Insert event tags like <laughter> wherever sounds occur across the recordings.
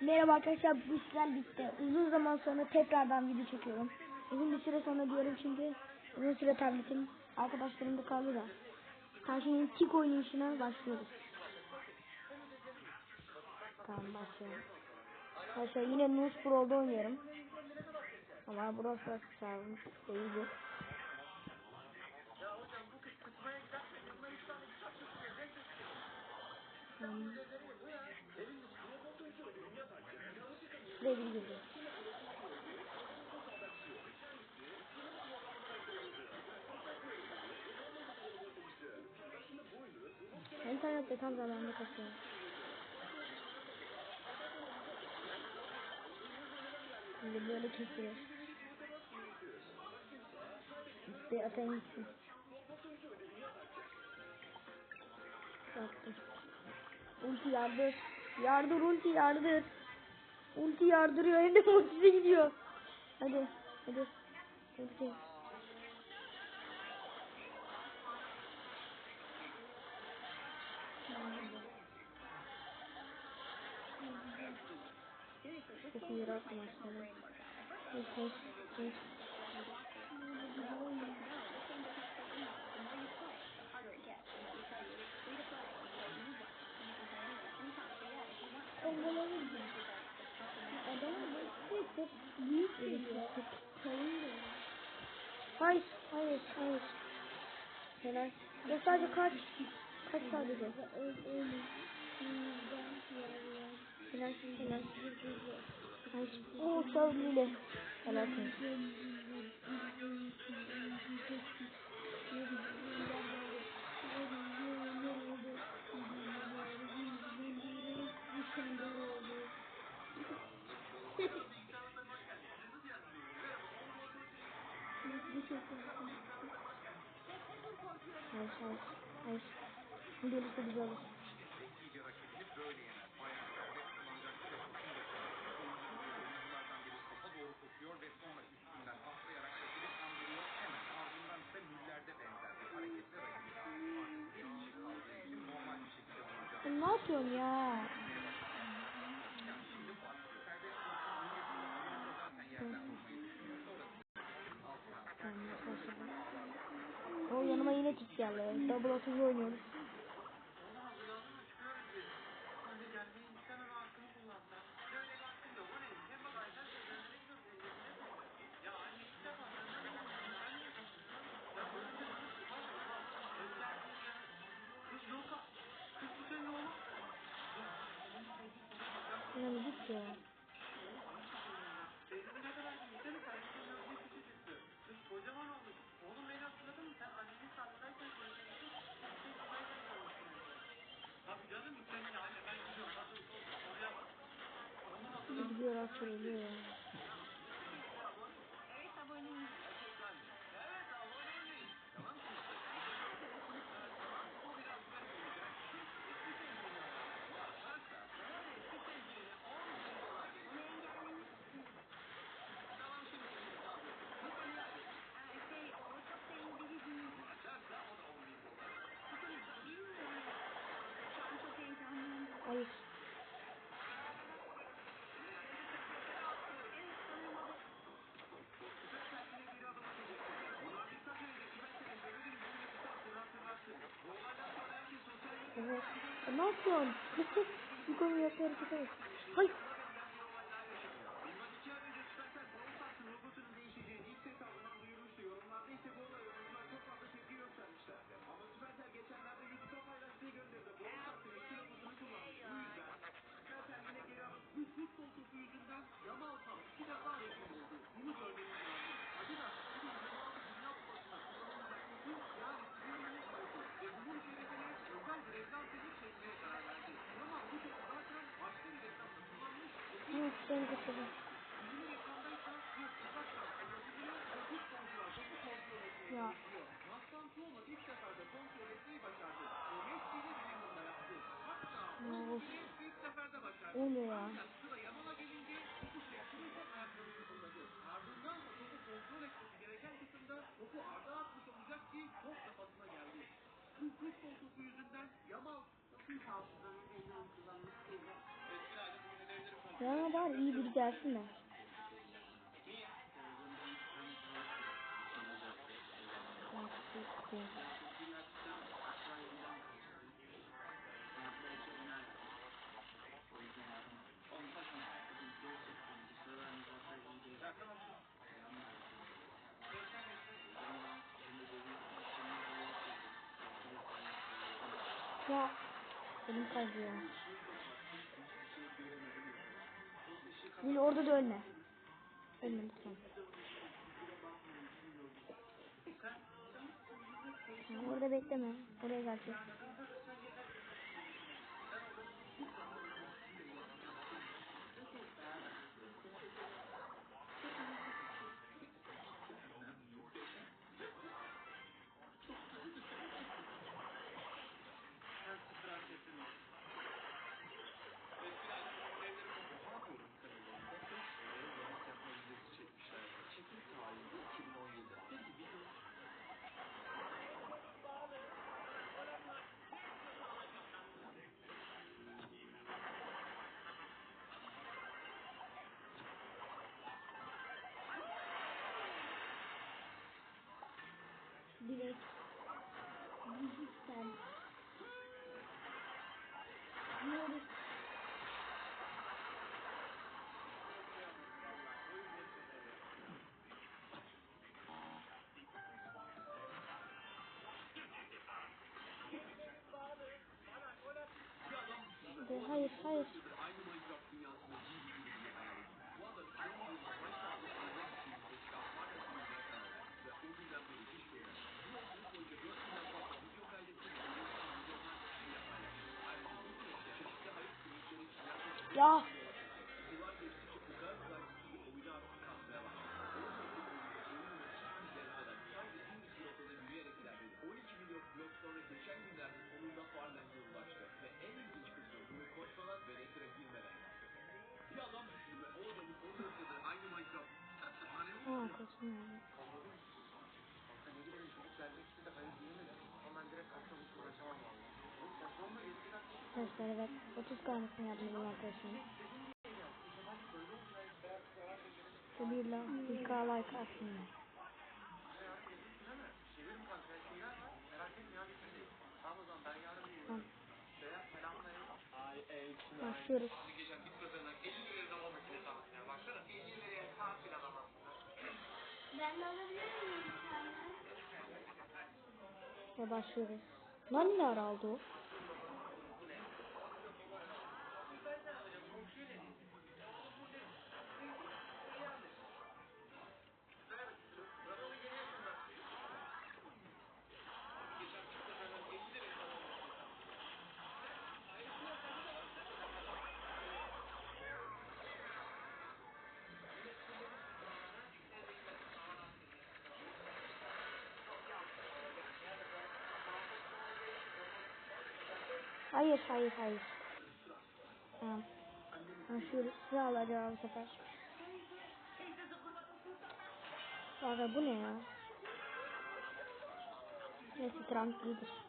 Merhaba arkadaşlar bu sizler bitti. Uzun zaman sonra tekrardan video çekiyorum. Uzun bir süre sonra diyorum çünkü uzun süre tabletim arkadaşlarım da kaldı da. Karşının tik oynayışına başlıyoruz. Tamam başlayalım. Arkadaşlar yine Nus Pro'da oynuyorum. Ama burası burası çağırmış değil bu. Hmm. Bir gireceğiz. İnternette tam zamanında kasıyor. Şimdi böyle kesiyor. İşte atayım gitsin. Yaptım. Ulti yardır. Yardır ulti yardır. Ulti yardırıyor hem de <laughs> ultisi gidiyor. Hadi hadi. Ulti. Çok iyi rahatım aslında. Hiç hiç Büyük geliyor. Hayır, hayır, hayır. Helal. Ya sadece kaç. Kaç sadece. Helal, helal. Hayır. Oo, savunuyla. Helal olsun. Hayır, hayır, hayır. Gelirse güzel olur. Ne yapıyorsun ya? Yanıma yine tik geldi. Double 30 oynuyoruz. Yani git ya. Gidiyor aslında ölüyor ya. Hayır. Evet. E, ne yapıyorsun? Yukarı yapı harekete bak. Hayır. Hı, seni kaçırdım. Ya. Ya, of. Olmuyor ya. Ya var iyi biri gelsin de. Ya elim kaydı. Lil orada da ölme. Ölme lütfen. Orada bekleme. Oraya gelecek. Direkt. Dijital. Diyoruz. De, hayır, hayır. Ya. Koşun yani. Arkadaşlar evet 30 kalmasını yapmayacağım arkadaşlar. Sabırla bir K like atsınlar. Başlıyoruz. Ve başlıyoruz. Lan ne ara aldı o? Hayır hayır hayır. Tamam. Başlıyoruz. Sıra alacağım bu sefer. Aga bu ne ya? Neyse Trump iyidir.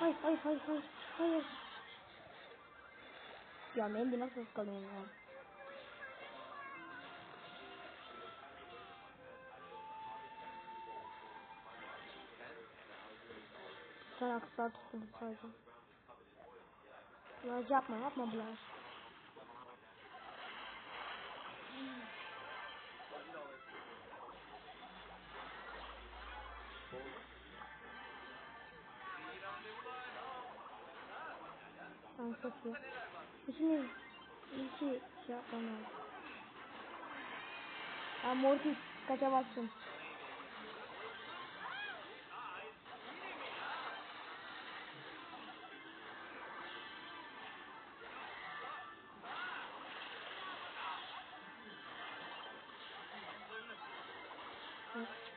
Hayır hayır hayır hayır. Hayır. Ya Mendy nasıl ıskalıyorum ya? Sen aksar tutuldu sadece. Bulaş yapma yapma Bulaş. Tamam çok iyi. Şimdi iki şey yapmam lazım. Ya Mortis kaçamazsın.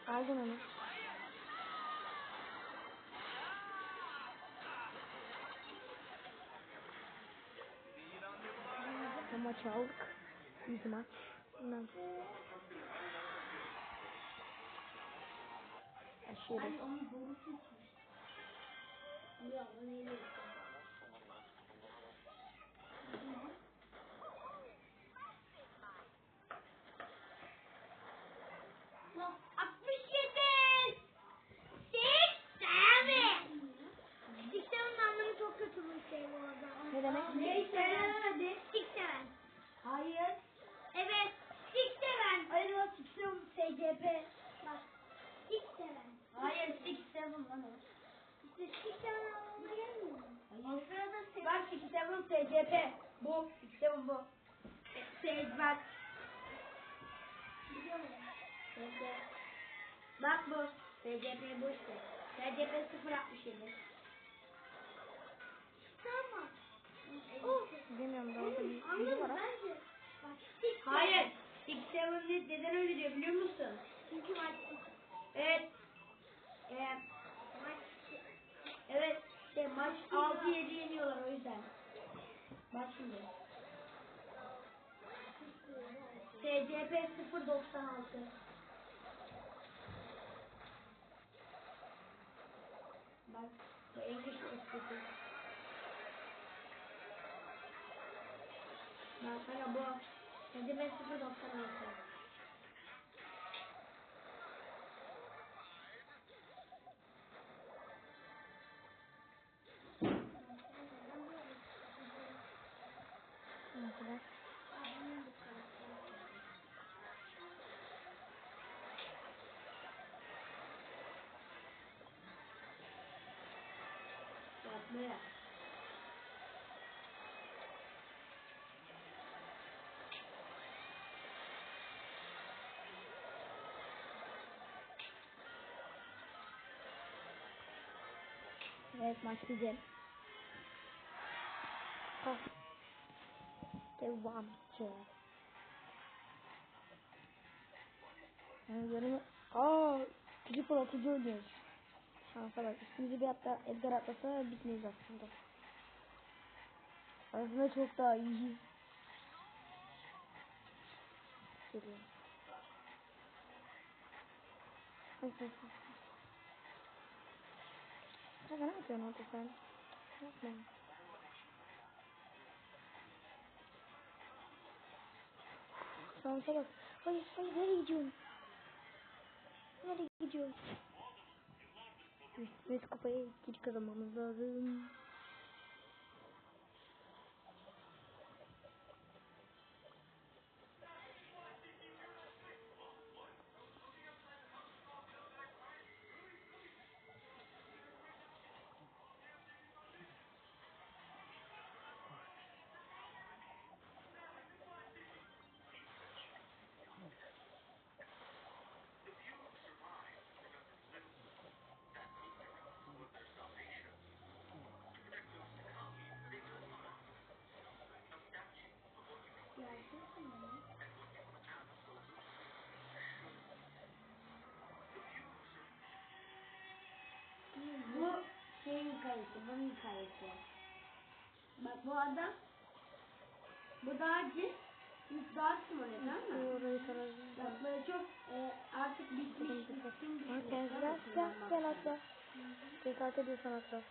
Aldın onu. Maç. Bundan Aşırı. Ne demek? Hayır. Evet. Sik seven. Hayır o sik seven SCP. Bak. Sik seven. Hayır sik seven lan o. İşte sik seven anlamına gelmiyor mu? O sırada seven. Bak sik seven SCP. Bu. Seven bu. Sage bak. Biliyor musun? Bak bu. SCP bu işte. SCP 067. Tamam. Oh. Bilmiyorum daha bir var ha. Hayır. Six Seven'ı neden öyle diyor biliyor musun? Çünkü maç Evet. Ee, maç Evet. Şey, maç 6-7 yeniyorlar o yüzden. Bak şimdi. SCP 096 Bak bu en güçlü esprisi. Bak sana bu. SCP 096 Evet maç güzel. Kalk. Devam ki. Yani yarın... Aaa! Triple atıcı oynuyoruz. Şansa bak. Üstümüzü bir hatta Edgar atlasa bitmeyiz aslında. Aslında çok daha iyi. Geliyor. Ay. Kanka ne yapıyorsun orada sen? Yapma. Şansa bak. Hayır hayır nereye gidiyorsun? Nereye gidiyorsun? Biz kafayı geri kazanmamız lazım. Hikayesi, bunun hikayesi. Bak bu adam, bu ilk dağcı oluyor tamam mı? Orayı saralım. Bak böyle çok e, artık bitmiş, Ha, düşmüş. Gel gel gel gel atla. Tekrar ediyorsan atla.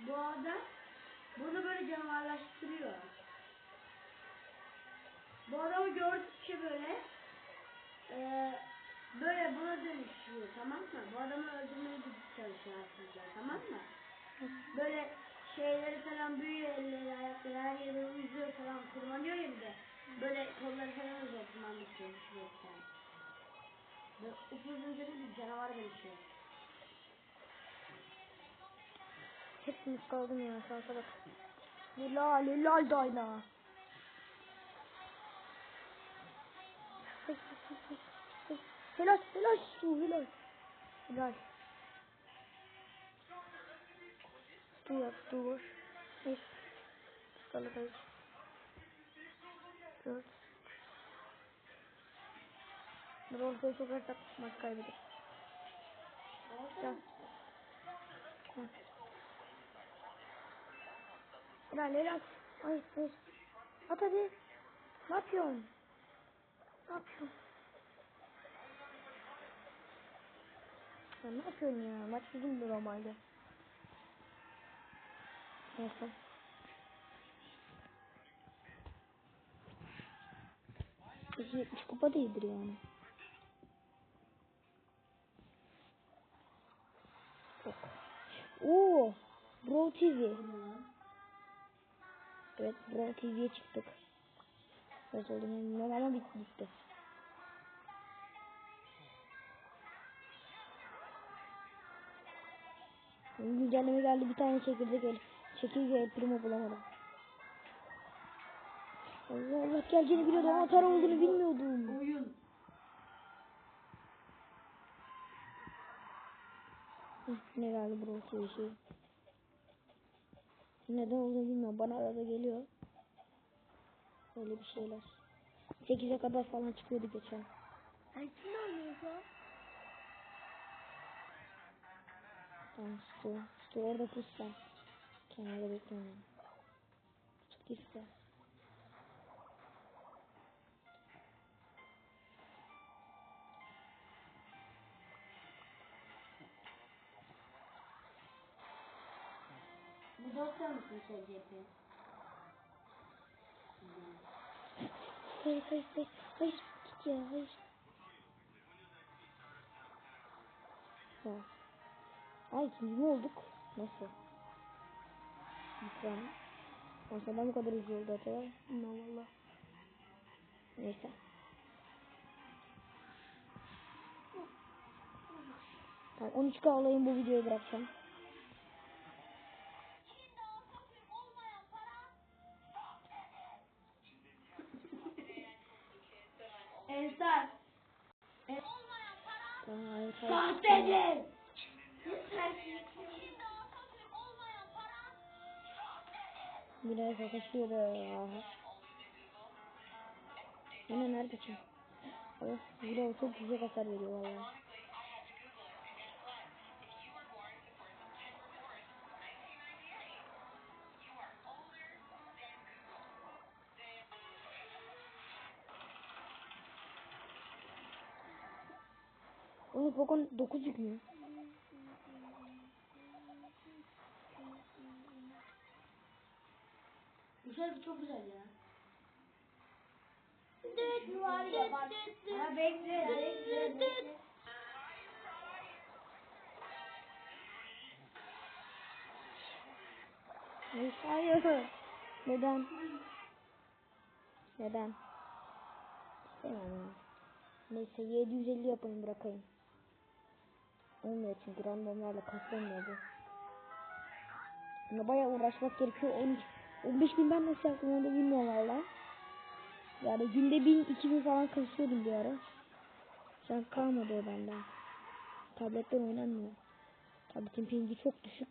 Bu adam bunu böyle canavarlaştırıyor. Bu adamı gördükçe böyle e, böyle buna dönüşüyor tamam mı? Bu adamı öldürmeye çalışıyor aslında tamam mı? Böyle şeyleri falan büyüyor elleri ayakları her yeri böyle falan tırmanıyor ya bir de. Böyle kolları falan uzuyor tırmanmış çalışıyorken. Böyle upuzunca bir canavar dönüşüyor. Hepimiz kaldım ya şansa bak. Helal helal Dayna. Helal helal su helal. Helal. Su yap su boş. Neyse. Salatayı. Dört. Dur ortaya sokarsak maç kaybeder. Gel. Helal helal. Ay hayır. At hadi. Ne yapıyorsun? Ne yapıyorsun? Ya ne yapıyorsun ya? Maç de normalde. Neyse. Peki 70 kupa değildir yani. Oo, Bro TV. Evet, Bro TV'ye çıktık. Nasıl oldu bilmiyorum ama bitti gitti. Güncelleme geldi bir tane çekirdek el. Çekirge el primo bulamadım. Allah Allah geleceğini biliyordum ama para olduğunu bilmiyordum. Oyun. Hı, ne geldi bro TV şey. Neden olduğunu bilmiyorum. Bana arada geliyor. Öyle bir şeyler. 8'e kadar falan çıkıyordu geçen. Ay kim oynuyor lan? Tamam stu. Stu orada pus sen. Kenarda bekliyorum. İster. Bu dosya mısın SCP? Hayır hayır hayır. Hayır git ya hayır. Ya. Ay ikinci mi olduk? Nasıl? Lütfen. Aslında ben bu kadar hızlı oldu acaba? Bilmiyorum valla. Neyse. Tamam 13K alayım bu videoyu bırakacağım. Biraz sataşıyor ya. Yine nerede ki? Of, Vilo çok güzel hasar veriyor valla. Oğlum Pokon 9 yükmüyor. Bu şarkı çok güzel ya. Şu var ya bak. Ha bekle bekle bekle. Hayır. Neden? Neden? İstemiyorum. Neyse 750 yapayım bırakayım. Olmuyor çünkü randomlarla kaslamıyor bu. Buna bayağı uğraşmak gerekiyor. 13, 15 bin ben nasıl yaptım onu bilmiyorum valla. Yani günde 1000, 2000 falan kasıyordum bir ara. Şu kalmadı o benden. Tabletten oynanmıyor. Tabletin pingi çok düşük.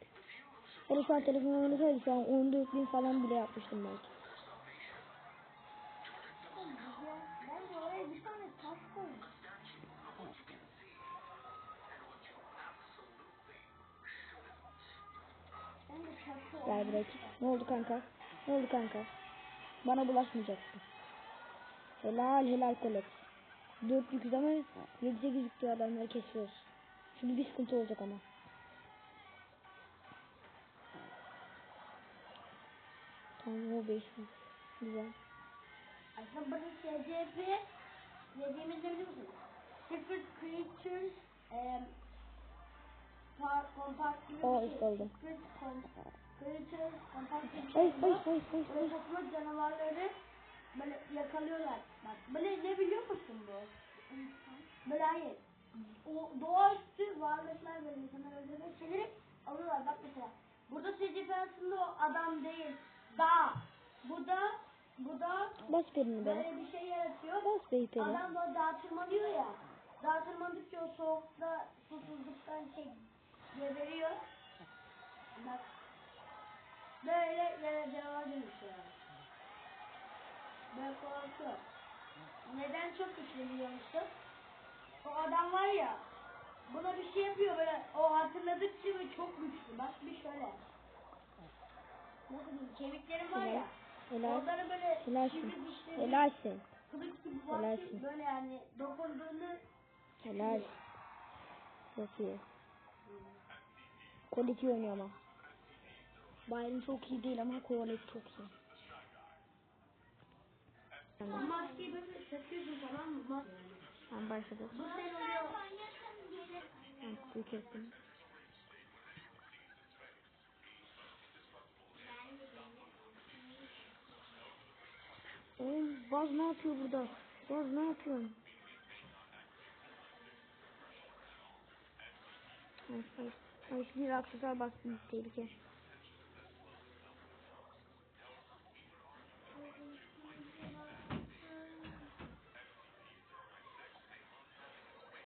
Hele şu an telefon oynasaydı şu an 14 bin falan bile yapmıştım belki. Gel buraya. Ne oldu kanka? Ne oldu kanka? Bana bulaşmayacaksın. Helal helal kolet. 4 yüküz ama 7-8 yüklü adamları kesiyoruz. Şimdi bir sıkıntı olacak ama. Tamam o 5 bin. Güzel. Aslında burada SCP dediğimiz ne biliyor musun? Secret Creatures um, par, Compartment O ıskaldım. Secret Compartment Ay ay ay ay. Böyle toplama canavarları böyle yakalıyorlar. Bak böyle ne biliyor musun bu? Böyle hayır. O doğaüstü varlıklar böyle insanlar öldürmek şeyleri alıyorlar. Bak mesela burada SCP aslında o adam değil. dağ. Bu da bu da Bas perini be. böyle bir şey yaratıyor. Bas be peri. Adam da dağa tırmanıyor ya. Dağa tırmandıkça o soğukta susuzluktan şey geberiyor. Bak. Böyle yaracağa dönüşüyor. Ben korkuyorum. Neden çok güçlü biliyor musun? O adam var ya. Buna bir şey yapıyor böyle. O hatırladıkça böyle çok güçlü. Bak bir şöyle. Nasıl diyeyim? Kemiklerim var ya. Onları böyle Helalsin. sivri dişleri Helalsin. kılıç gibi Helalsin. basıyor. Böyle yani dokunduğunu Helal. Çok iyi. Quality oynuyor ama. Bayern çok iyi değil ama quality çok iyi. Maskeyi böyle takıyorsun tamam mı? Mas Ben başladım. bu sen oluyor. Ben kutuyu kestim. Oğlum Baz ne yapıyor burada? Baz ne yapıyorsun? Ay, ay, ay, bir aksesuar bastım tehlike.